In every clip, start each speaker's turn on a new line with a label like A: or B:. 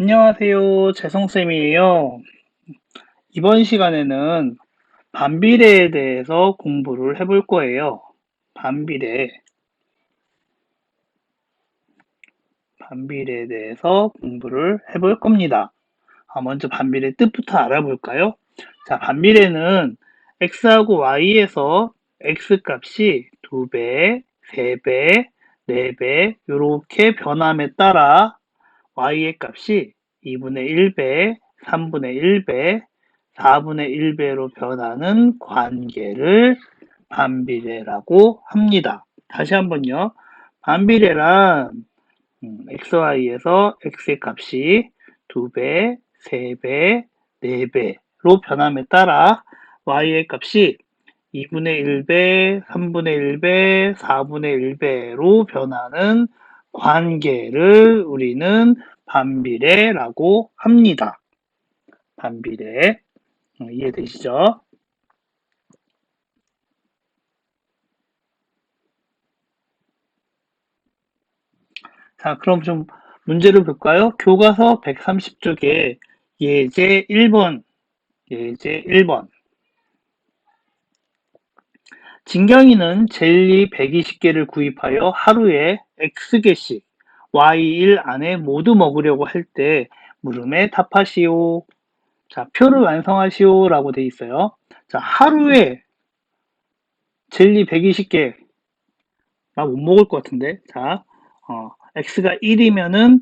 A: 안녕하세요. 재성쌤이에요. 이번 시간에는 반비례에 대해서 공부를 해볼 거예요. 반비례. 반비례에 대해서 공부를 해볼 겁니다. 아, 먼저 반비례 뜻부터 알아볼까요? 자, 반비례는 x하고 y에서 x 값이 2배, 3배, 4배 이렇게 변함에 따라 y의 값이 2분의 1배, 3분의 1배, 4분의 1배로 변하는 관계를 반비례라고 합니다. 다시 한번요. 반비례란 음, xy에서 x의 값이 2배, 3배, 4배로 변함에 따라 y의 값이 2분의 1배, 3분의 1배, 4분의 1배로 변하는 관계를 우리는 반비례라고 합니다. 반비례. 어, 이해되시죠? 자, 그럼 좀 문제를 볼까요? 교과서 130쪽에 예제 1번, 예제 1번. 진경이는 젤리 120개를 구입하여 하루에 X개씩 Y1 안에 모두 먹으려고 할 때 물음에 답하시오. 자, 표를 완성하시오 라고 돼 있어요. 자, 하루에 젤리 120개 나못 먹을 것 같은데. 자, 어, X가 1이면은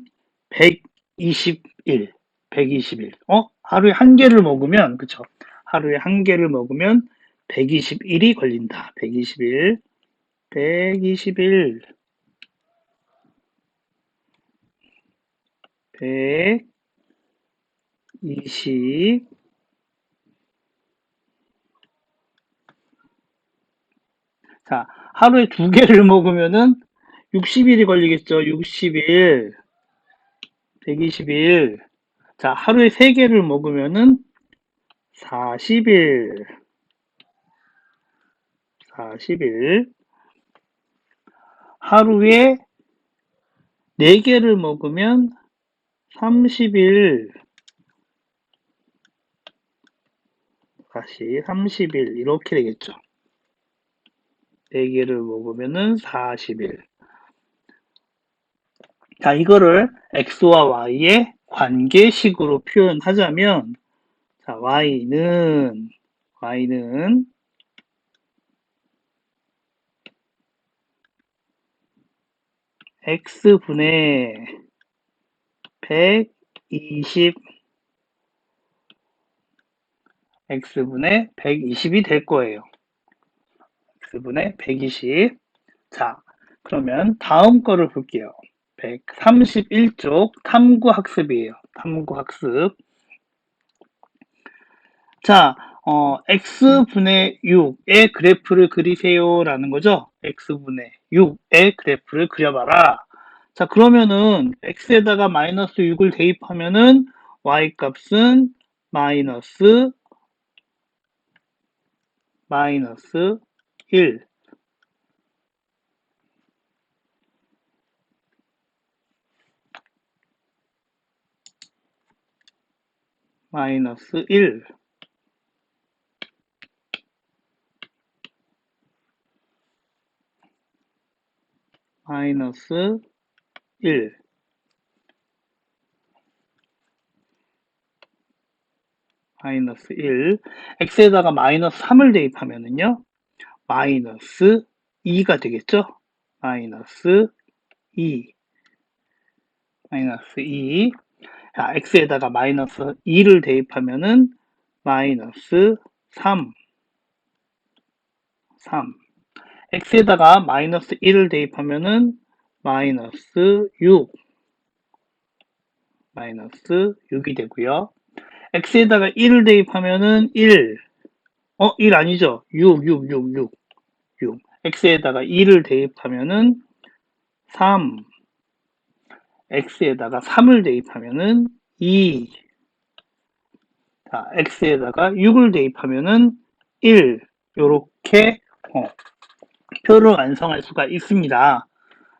A: 121. 121. 어? 하루에 한 개를 먹으면 그쵸? 하루에 한 개를 먹으면 121이 걸린다. 121. 121. 120. 자, 하루에 두 개를 먹으면은 60일이 걸리겠죠. 60일. 121. 자, 하루에 세 개를 먹으면은 40일. 40일. 하루에 4개를 먹으면 30일. 다시 30일. 이렇게 되겠죠. 4개를 먹으면은 40일. 자, 이거를 x와 y의 관계식으로 표현하자면, 자, y는, y는 x분의 120 x분의 120이 될 거예요. x분의 120. 자, 그러면 다음 거를 볼게요. 131쪽 탐구 학습이에요. 탐구 학습. 자, 어, x분의 6의 그래프를 그리세요 라는 거죠. x분의 6의 그래프를 그려봐라. 자, 그러면은 x에다가 마이너스 6을 대입하면은 y 값은 마이너스 마이너스 1 마이너스 1 마이너스 1 마이너스 1 x에다가 마이너스 3을 대입하면은요 마이너스 2가 되겠죠? 마이너스 2 마이너스 2 자, x에다가 마이너스 2를 대입하면은 마이너스 3 3 x에다가 마이너스 1을 대입하면은 마이너스 6 마이너스 6이 되고요. x에다가 1을 대입하면은 1 어? 1 아니죠? 6 6 6 6 6 x에다가 2를 대입하면은 3 x에다가 3을 대입하면은 2 자, x에다가 6을 대입하면은 1 요렇게 어, 표를 완성할 수가 있습니다.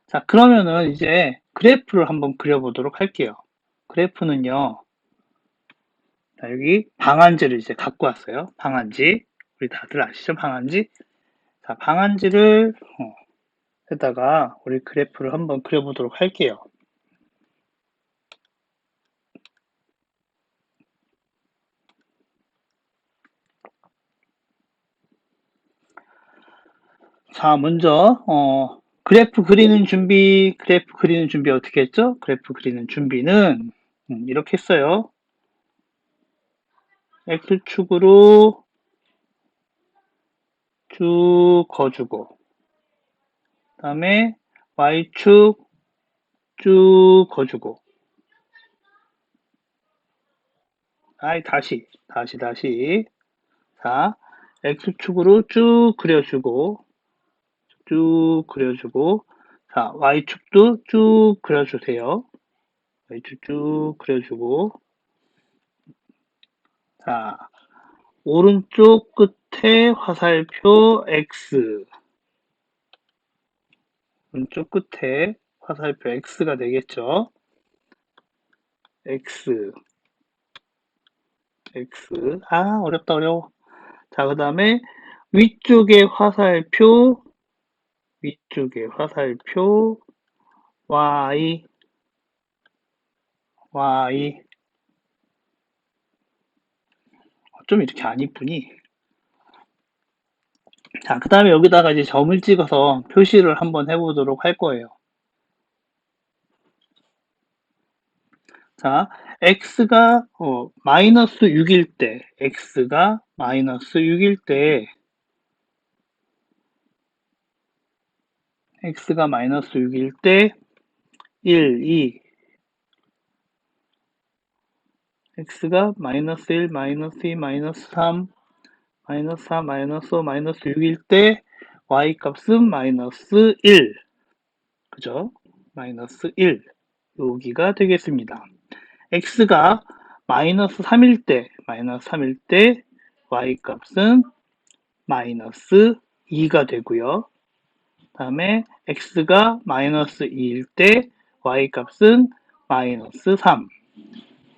A: 자, 그러면은 이제 그래프를 한번 그려보도록 할게요. 그래프는요. 자, 여기 방안지를 이제 갖고 왔어요. 방안지. 우리 다들 아시죠? 방안지? 자, 방안지를 어, 에다가 우리 그래프를 한번 그려보도록 할게요. 자, 먼저 어, 그래프 그리는 준비, 그래프 그리는 준비 어떻게 했죠? 그래프 그리는 준비는 음, 이렇게 했어요. X축으로 쭉 거주고 그 다음에 Y축 쭉 거주고 아이 다시 다시 다시 자 X축으로 쭉 그려주고 쭉 그려주고 자 Y축도 쭉 그려주세요. Y축 쭉 그려주고 자 오른쪽 끝에 화살표 X. 오른쪽 끝에 화살표 X가 되겠죠? X. X. 아 어렵다 어려워. 자 그 다음에 위쪽에 화살표 위쪽에 화살표 Y Y 좀 이렇게 안 이쁘니? 자 그 다음에 여기다가 이제 점을 찍어서 표시를 한번 해보도록 할 거예요. 자 x가 어, 마이너스 6일 때 x가 마이너스 6일 때 x가 마이너스 6일 때 1, 2 x가 마이너스 1, 마이너스 2, 마이너스 3 마이너스 4, 마이너스 5, 마이너스 6일 때 y 값은 마이너스 1 그죠? 마이너스 1 여기가 되겠습니다. x가 마이너스 3일 때 마이너스 3일 때 y 값은 마이너스 2가 되고요. 다음에 x가 마이너스 2일 때 y 값은 마이너스 3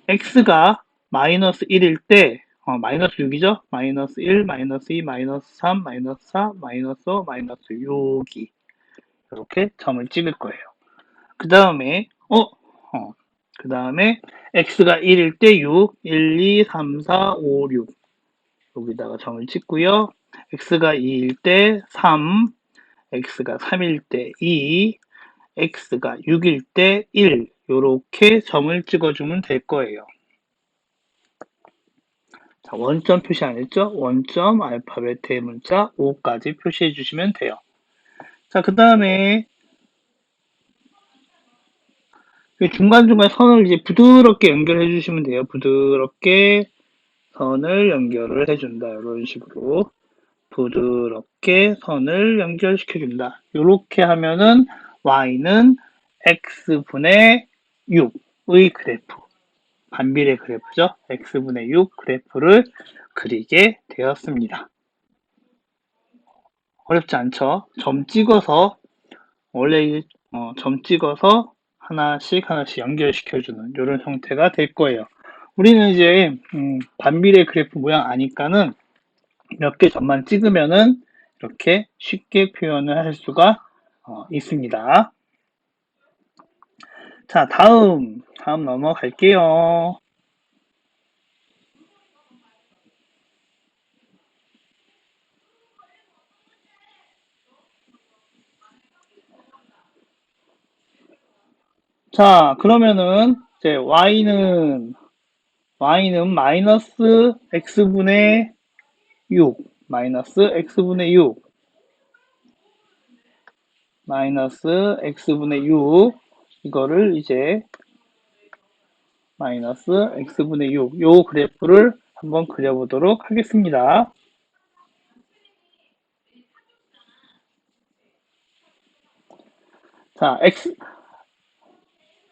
A: x가 마이너스 1일 때 어, 마이너스 6이죠? 마이너스 1, 마이너스 2, 마이너스 3, 마이너스 4, 마이너스 5, 마이너스 6이 이렇게 점을 찍을 거예요. 그 다음에 어? 어. 그 다음에 x가 1일 때 6, 1, 2, 3, 4, 5, 6 여기다가 점을 찍고요. x가 2일 때 3, x가 3일 때 2, x가 6일 때 1, 이렇게 점을 찍어주면 될 거예요. 자, 원점 표시 안 했죠? 원점 알파벳의 문자 5까지 표시해 주시면 돼요. 자, 그 다음에 중간중간 선을 이제 부드럽게 연결해 주시면 돼요. 부드럽게 선을 연결을 해준다. 이런 식으로 부드럽게 선을 연결시켜준다. 이렇게 하면은 y는 x분의 6의 그래프, 반비례 그래프죠. x분의 6 그래프를 그리게 되었습니다. 어렵지 않죠? 점 찍어서 원래 어, 점 찍어서 하나씩 하나씩 연결시켜주는 이런 형태가 될 거예요. 우리는 이제 음, 반비례 그래프 모양 아니까는 몇 개 점만 찍으면은 이렇게 쉽게 표현을 할 수가 어, 있습니다. 자, 다음, 다음 넘어갈게요. 자, 그러면은 이제 y는 y는 마이너스 x분의 6 마이너스 x분의 6 마이너스 x분의 6 이거를 이제 마이너스 x분의 6 요 그래프를 한번 그려보도록 하겠습니다. 자, x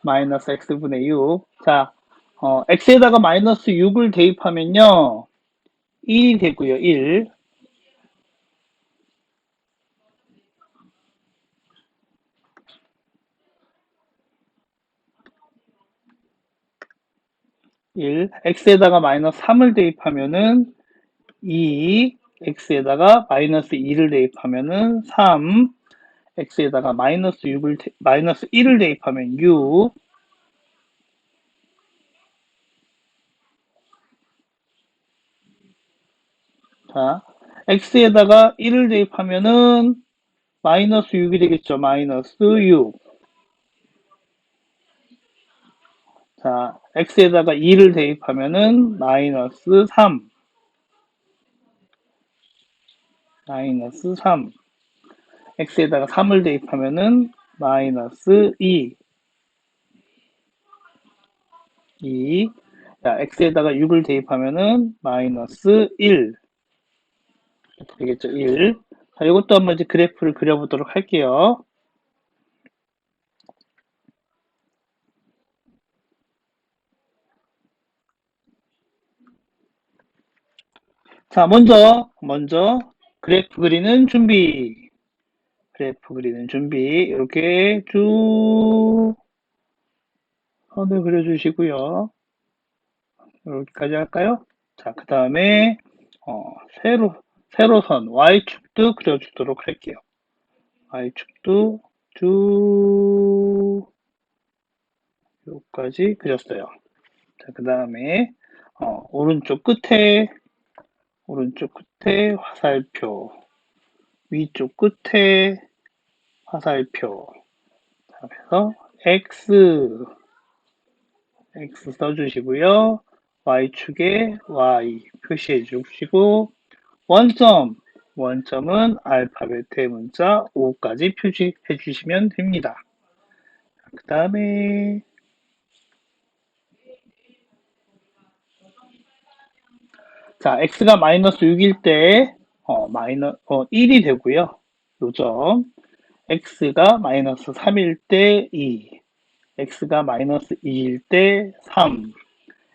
A: 마이너스 x분의 6. 자, 어, x에다가 마이너스 6을 대입하면요. 1이 되고요. 1. 1, x에다가 마이너스 3을 대입하면은 2, x에다가 마이너스 2를 대입하면은 3, x에다가 마이너스 6을, 대- 마이너스 1을 대입하면 6, 자, x에다가 1을 대입하면은 마이너스 6이 되겠죠. 마이너스 6. 자, x에다가 2를 대입하면은 마이너스 3. 마이너스 3. x에다가 3을 대입하면은 마이너스 2. 2. 자, x에다가 6을 대입하면은 마이너스 1. 되겠죠. 1. 자, 이것도 한번 이제 그래프를 그려보도록 할게요. 자, 먼저, 먼저, 그래프 그리는 준비. 그래프 그리는 준비. 이렇게 쭉, 선을 그려주시고요. 이렇게까지 할까요? 자, 그 다음에, 어, 세로, 세로선, Y축도 그려주도록 할게요. Y축도 쭉, 여기까지 그렸어요. 자, 그 다음에, 어, 오른쪽 끝에, 오른쪽 끝에 화살표, 위쪽 끝에 화살표, 자, 그래서 X, X 써주시고요. Y축에 Y 표시해 주시고, 원점, 원점은 알파벳 대문자 5까지 표시해 주시면 됩니다. 그 다음에, 자, x가 마이너스 6일 때, 어, 마이너, 어, 1이 되고요. 요점. x가 마이너스 3일 때 2, x가 마이너스 2일 때 3,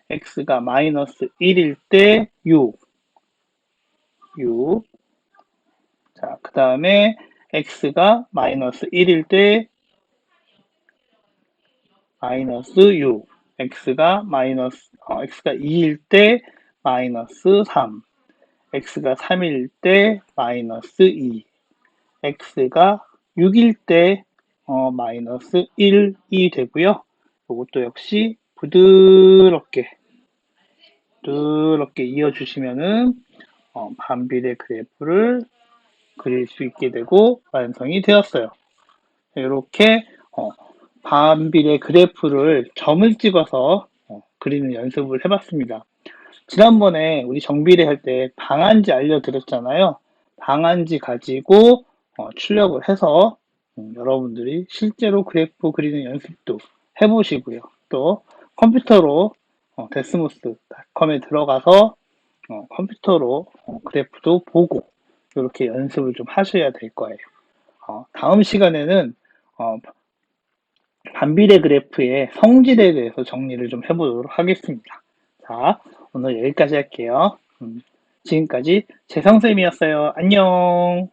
A: x가 마이너스 1일 때 6, 6. 자, 그 다음에 x가 마이너스 1일 때 마이너스 6, x가 마이너스, 어, x가 2일 때 마이너스 3, x가 3일 때 마이너스 2, x가 6일 때 어, 마이너스 1이 되고요. 이것도 역시 부드럽게 부드럽게 이어주시면은 어, 반비례 그래프를 그릴 수 있게 되고 완성이 되었어요. 이렇게 어, 반비례 그래프를 점을 찍어서 어, 그리는 연습을 해봤습니다. 지난번에 우리 정비례 할 때 방한지 알려드렸잖아요. 방한지 가지고 어, 출력을 해서 음, 여러분들이 실제로 그래프 그리는 연습도 해보시고요. 또 컴퓨터로 어, 데스모스 닷컴에 들어가서 어, 컴퓨터로 어, 그래프도 보고 이렇게 연습을 좀 하셔야 될 거예요. 어, 다음 시간에는 어, 반비례 그래프의 성질에 대해서 정리를 좀 해보도록 하겠습니다. 자, 오늘 여기까지 할게요. 음, 지금까지 재성쌤이었어요. 안녕.